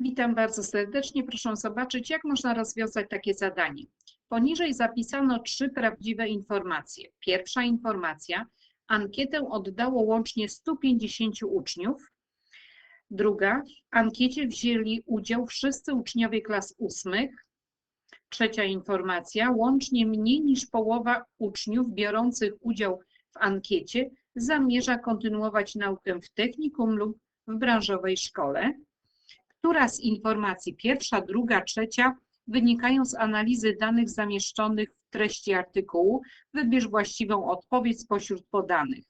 Witam bardzo serdecznie. Proszę zobaczyć, jak można rozwiązać takie zadanie. Poniżej zapisano trzy prawdziwe informacje. Pierwsza informacja, ankietę oddało łącznie 150 uczniów. Druga, ankiecie wzięli udział wszyscy uczniowie klas ósmych. Trzecia informacja, łącznie mniej niż połowa uczniów biorących udział w ankiecie zamierza kontynuować naukę w technikum lub w branżowej szkole. Która z informacji, pierwsza, druga, trzecia, wynikają z analizy danych zamieszczonych w treści artykułu? Wybierz właściwą odpowiedź spośród podanych.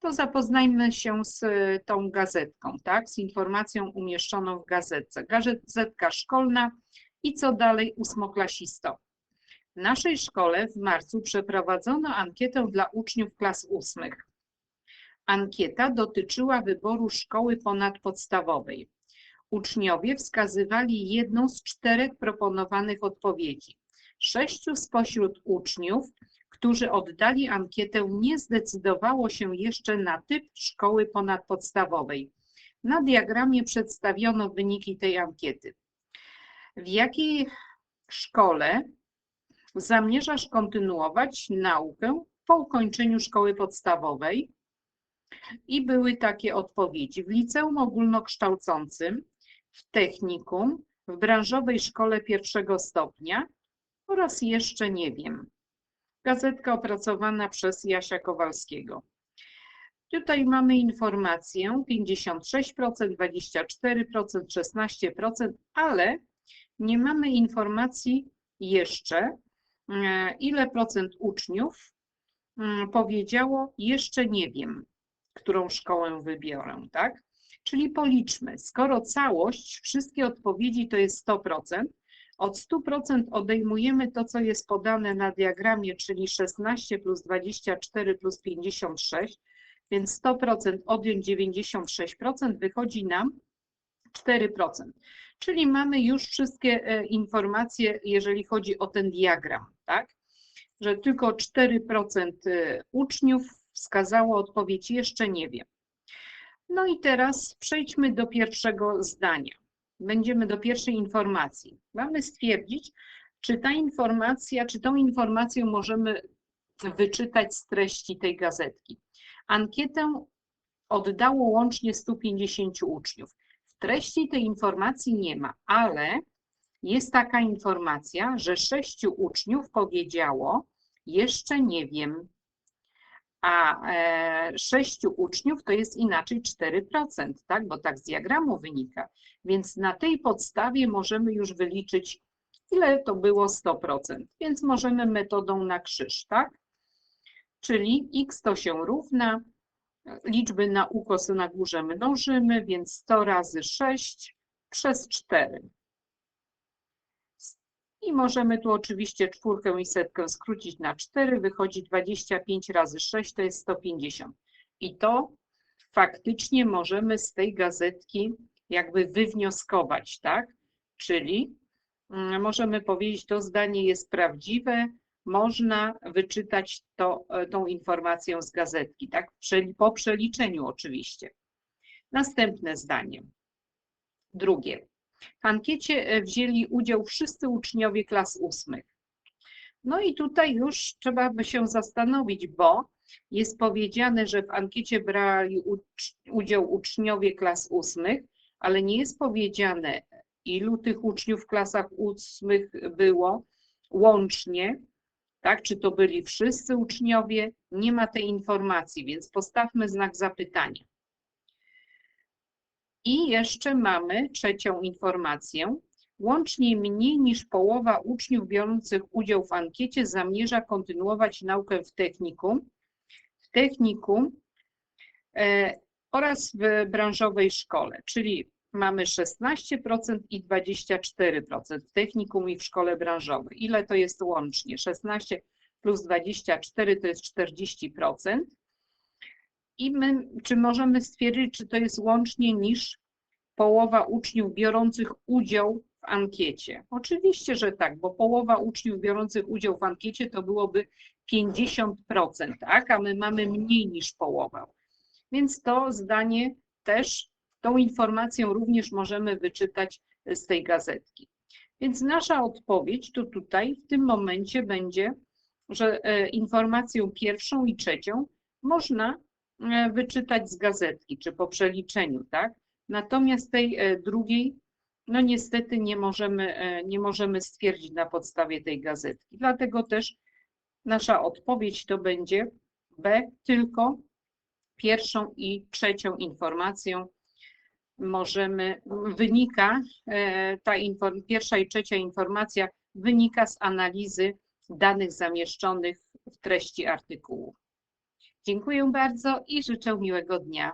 To zapoznajmy się z tą gazetką, tak? z informacją umieszczoną w gazetce. Gazetka szkolna i co dalej ósmoklasisto. W naszej szkole w marcu przeprowadzono ankietę dla uczniów klas ósmych. Ankieta dotyczyła wyboru szkoły ponadpodstawowej. Uczniowie wskazywali jedną z czterech proponowanych odpowiedzi. Sześciu spośród uczniów, którzy oddali ankietę, nie zdecydowało się jeszcze na typ szkoły ponadpodstawowej. Na diagramie przedstawiono wyniki tej ankiety. W jakiej szkole zamierzasz kontynuować naukę po ukończeniu szkoły podstawowej? I były takie odpowiedzi. W liceum ogólnokształcącym, w technikum, w branżowej szkole pierwszego stopnia oraz jeszcze nie wiem. Gazetka opracowana przez Jasia Kowalskiego. Tutaj mamy informację 56%, 24%, 16%, ale nie mamy informacji jeszcze, e, ile procent uczniów mm, powiedziało jeszcze nie wiem, którą szkołę wybiorę, tak? Czyli policzmy, skoro całość, wszystkie odpowiedzi to jest 100%, od 100% odejmujemy to, co jest podane na diagramie, czyli 16 plus 24 plus 56, więc 100% odjąć 96% wychodzi nam 4%. Czyli mamy już wszystkie e, informacje, jeżeli chodzi o ten diagram, tak? Że tylko 4% e, uczniów wskazało odpowiedź jeszcze nie wiem. No i teraz przejdźmy do pierwszego zdania. Będziemy do pierwszej informacji. Mamy stwierdzić, czy ta informacja, czy tą informację możemy wyczytać z treści tej gazetki. Ankietę oddało łącznie 150 uczniów. W treści tej informacji nie ma, ale jest taka informacja, że sześciu uczniów powiedziało, jeszcze nie wiem, a e, sześciu uczniów to jest inaczej 4%, tak? bo tak z diagramu wynika. Więc na tej podstawie możemy już wyliczyć, ile to było 100%. Więc możemy metodą na krzyż, tak? Czyli x to się równa, liczby na ukos na górze mnożymy, więc 100 razy 6 przez 4. I możemy tu oczywiście czwórkę i setkę skrócić na 4, wychodzi 25 razy 6, to jest 150. I to faktycznie możemy z tej gazetki jakby wywnioskować, tak? Czyli mm, możemy powiedzieć, to zdanie jest prawdziwe, można wyczytać to, e, tą informację z gazetki, tak? Po przeliczeniu oczywiście. Następne zdanie. Drugie. W ankiecie e, wzięli udział wszyscy uczniowie klas ósmych. No i tutaj już trzeba by się zastanowić, bo jest powiedziane, że w ankiecie brali udział uczniowie klas ósmych, ale nie jest powiedziane, ilu tych uczniów w klasach ósmych było łącznie, tak? Czy to byli wszyscy uczniowie? Nie ma tej informacji, więc postawmy znak zapytania. I jeszcze mamy trzecią informację. Łącznie mniej niż połowa uczniów biorących udział w ankiecie zamierza kontynuować naukę w technikum, w technikum e, oraz w branżowej szkole, czyli mamy 16% i 24% w technikum i w szkole branżowej. Ile to jest łącznie? 16 plus 24 to jest 40%. I my, czy możemy stwierdzić, czy to jest łącznie niż połowa uczniów biorących udział w ankiecie? Oczywiście, że tak, bo połowa uczniów biorących udział w ankiecie to byłoby 50%, tak? A my mamy mniej niż połowę. Więc to zdanie też tą informację również możemy wyczytać z tej gazetki. Więc nasza odpowiedź to tutaj w tym momencie będzie, że e, informację pierwszą i trzecią można wyczytać z gazetki, czy po przeliczeniu, tak? Natomiast tej e, drugiej, no niestety nie możemy, nie możemy stwierdzić na podstawie tej gazetki. Dlatego też nasza odpowiedź to będzie B, tylko pierwszą i trzecią informację możemy, wynika, e, ta inform, pierwsza i trzecia informacja wynika z analizy danych zamieszczonych w treści artykułu. Dziękuję bardzo i życzę miłego dnia.